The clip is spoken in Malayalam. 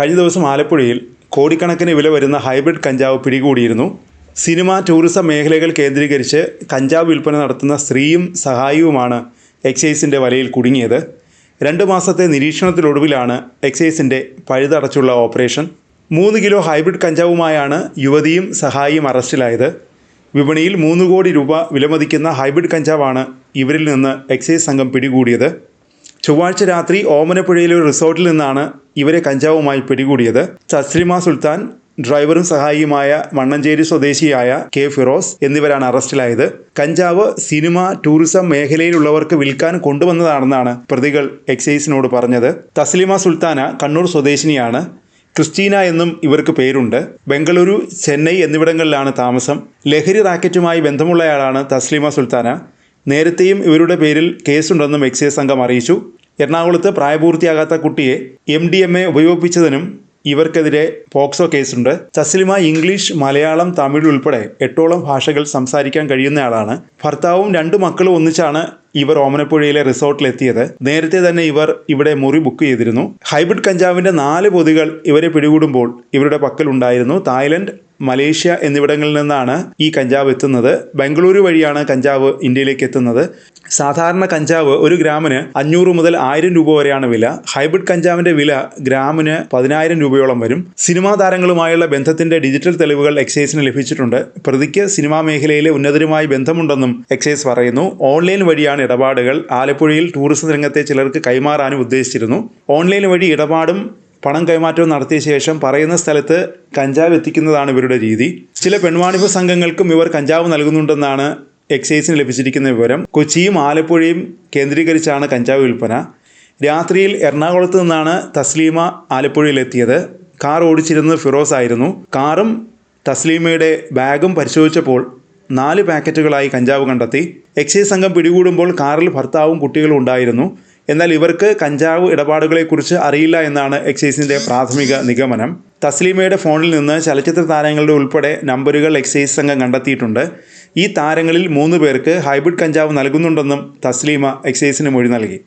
കഴിഞ്ഞ ദിവസം ആലപ്പുഴയിൽ കോടിക്കണക്കിന് വില വരുന്ന ഹൈബ്രിഡ് കഞ്ചാവ് പിടികൂടിയിരുന്നു. സിനിമ ടൂറിസം മേഖലകൾ കേന്ദ്രീകരിച്ച് കഞ്ചാവ് വിൽപ്പന നടത്തുന്ന സ്ത്രീയും സഹായിയുമാണ് എക്സൈസിന്റെ വലയിൽ കുടുങ്ങിയത്. രണ്ട് മാസത്തെ നിരീക്ഷണത്തിലൊടുവിലാണ് എക്സൈസിന്റെ പഴുതടച്ചുള്ള ഓപ്പറേഷൻ. മൂന്ന് കിലോ ഹൈബ്രിഡ് കഞ്ചാവുമായാണ് യുവതിയും സഹായിയും അറസ്റ്റിലായത്. വിപണിയിൽ മൂന്ന് കോടി രൂപ വിലമതിക്കുന്ന ഹൈബ്രിഡ് കഞ്ചാവാണ് ഇവരിൽ നിന്ന് എക്സൈസ് സംഘം പിടികൂടിയത്. ചൊവ്വാഴ്ച രാത്രി ഓമനപ്പുഴയിലെ ഒരു റിസോർട്ടിൽ നിന്നാണ് ഇവരെ കഞ്ചാവുമായി പിടികൂടിയത് തസ്ലിമ സുൽത്താൻ ഡ്രൈവറും സഹായിയുമായ മണ്ണഞ്ചേരി സ്വദേശിയായ കെ ഫിറോസ് എന്നിവരാണ് അറസ്റ്റിലായത്. കഞ്ചാവ് സിനിമ ടൂറിസം മേഖലയിലുള്ളവർക്ക് വിൽക്കാൻ കൊണ്ടുവന്നതാണെന്നാണ് പ്രതികൾ എക്സൈസിനോട് പറഞ്ഞത്. തസ്ലിമ സുൽത്താന കണ്ണൂർ സ്വദേശിനിയാണ്. ക്രിസ്റ്റീന എന്നും ഇവർക്ക് പേരുണ്ട്. ബംഗളൂരു ചെന്നൈ എന്നിവിടങ്ങളിലാണ് താമസം. ലഹരി റാക്കറ്റുമായി ബന്ധമുള്ളയാളാണ് തസ്ലിമ സുൽത്താന. നേരത്തെയും ഇവരുടെ പേരിൽ കേസുണ്ടെന്നും എക്സൈസ് സംഘം അറിയിച്ചു. എറണാകുളത്ത് പ്രായപൂർത്തിയാകാത്ത കുട്ടിയെ എം ഡി എം എ ഉപയോഗിപ്പിച്ചതിനും ഇവർക്കെതിരെ പോക്സോ കേസുണ്ട്. തസ്ലിമ ഇംഗ്ലീഷ് മലയാളം തമിഴ് ഉൾപ്പെടെ എട്ടോളം ഭാഷകൾ സംസാരിക്കാൻ കഴിയുന്നയാളാണ്. ഭർത്താവും രണ്ടു മക്കളും ഒന്നിച്ചാണ് ഇവർ ഓമനപ്പുഴയിലെ റിസോർട്ടിലെത്തിയത്. നേരത്തെ തന്നെ ഇവർ ഇവിടെ മുറി ബുക്ക് ചെയ്തിരുന്നു. ഹൈബ്രിഡ് കഞ്ചാവിന്റെ നാല് പൊതികൾ ഇവരെ പിടികൂടുമ്പോൾ ഇവരുടെ പക്കലുണ്ടായിരുന്നു. തായ്ലൻഡ് മലേഷ്യ എന്നിവിടങ്ങളിൽ നിന്നാണ് ഈ കഞ്ചാവ് എത്തുന്നത്. ബംഗളൂരു വഴിയാണ് കഞ്ചാവ് ഇന്ത്യയിലേക്ക് എത്തുന്നത്. സാധാരണ കഞ്ചാവ് ഒരു ഗ്രാമിന് അഞ്ഞൂറ് മുതൽ ആയിരം രൂപ വരെയാണ് വില. ഹൈബ്രിഡ് കഞ്ചാവിന്റെ വില ഗ്രാമിന് പതിനായിരം രൂപയോളം വരും. സിനിമാ താരങ്ങളുമായുള്ള ബന്ധത്തിന്റെ ഡിജിറ്റൽ തെളിവുകൾ എക്സൈസിന് ലഭിച്ചിട്ടുണ്ട്. പ്രതിക്ക് സിനിമാ മേഖലയിലെ ഉന്നതരുമായി ബന്ധമുണ്ടെന്നും എക്സൈസ് പറയുന്നു. ഓൺലൈൻ വഴിയാണ് ഇടപാടുകൾ. ആലപ്പുഴയിൽ ടൂറിസം രംഗത്തെ ചിലർക്ക് കൈമാറാനും ഉദ്ദേശിച്ചിരുന്നു. ഓൺലൈൻ വഴി ഇടപാടും പണം കൈമാറ്റവും നടത്തിയ ശേഷം പറയുന്ന സ്ഥലത്ത് കഞ്ചാവ് എത്തിക്കുന്നതാണ് ഇവരുടെ രീതി. ചില പെൺവാണിഭ സംഘങ്ങൾക്കും ഇവർ കഞ്ചാവ് നൽകുന്നുണ്ടെന്നാണ് എക്സൈസിന് ലഭിച്ചിരിക്കുന്ന വിവരം. കൊച്ചിയും ആലപ്പുഴയും കേന്ദ്രീകരിച്ചാണ് കഞ്ചാവ് വിൽപ്പന. രാത്രിയിൽ എറണാകുളത്ത് നിന്നാണ് തസ്ലീമ ആലപ്പുഴയിലെത്തിയത്. കാർ ഓടിച്ചിരുന്നത് ഫിറോസ് ആയിരുന്നു. കാറും തസ്ലീമയുടെ ബാഗും പരിശോധിച്ചപ്പോൾ നാല് പാക്കറ്റുകളായി കഞ്ചാവ് കണ്ടെത്തി. എക്സൈസ് സംഘം പിടികൂടുമ്പോൾ കാറിൽ ഭർത്താവും കുട്ടികളും ഉണ്ടായിരുന്നു. എന്നാൽ ഇവർക്ക് കഞ്ചാവ് ഇടപാടുകളെക്കുറിച്ച് അറിയില്ല എന്നാണ് എക്സൈസിന്റെ പ്രാഥമിക നിഗമനം. തസ്ലീമയുടെ ഫോണിൽ നിന്ന് ചലച്ചിത്ര താരങ്ങളുടെ ഉൾപ്പെടെ നമ്പറുകൾ എക്സൈസ് സംഘം കണ്ടെത്തിയിട്ടുണ്ട്. ഈ താരങ്ങളിൽ മൂന്ന് പേർക്ക് ഹൈബ്രിഡ് കഞ്ചാവ് നൽകുന്നുണ്ടെന്നും തസ്ലീമ എക്സൈസിന് മൊഴി നൽകി.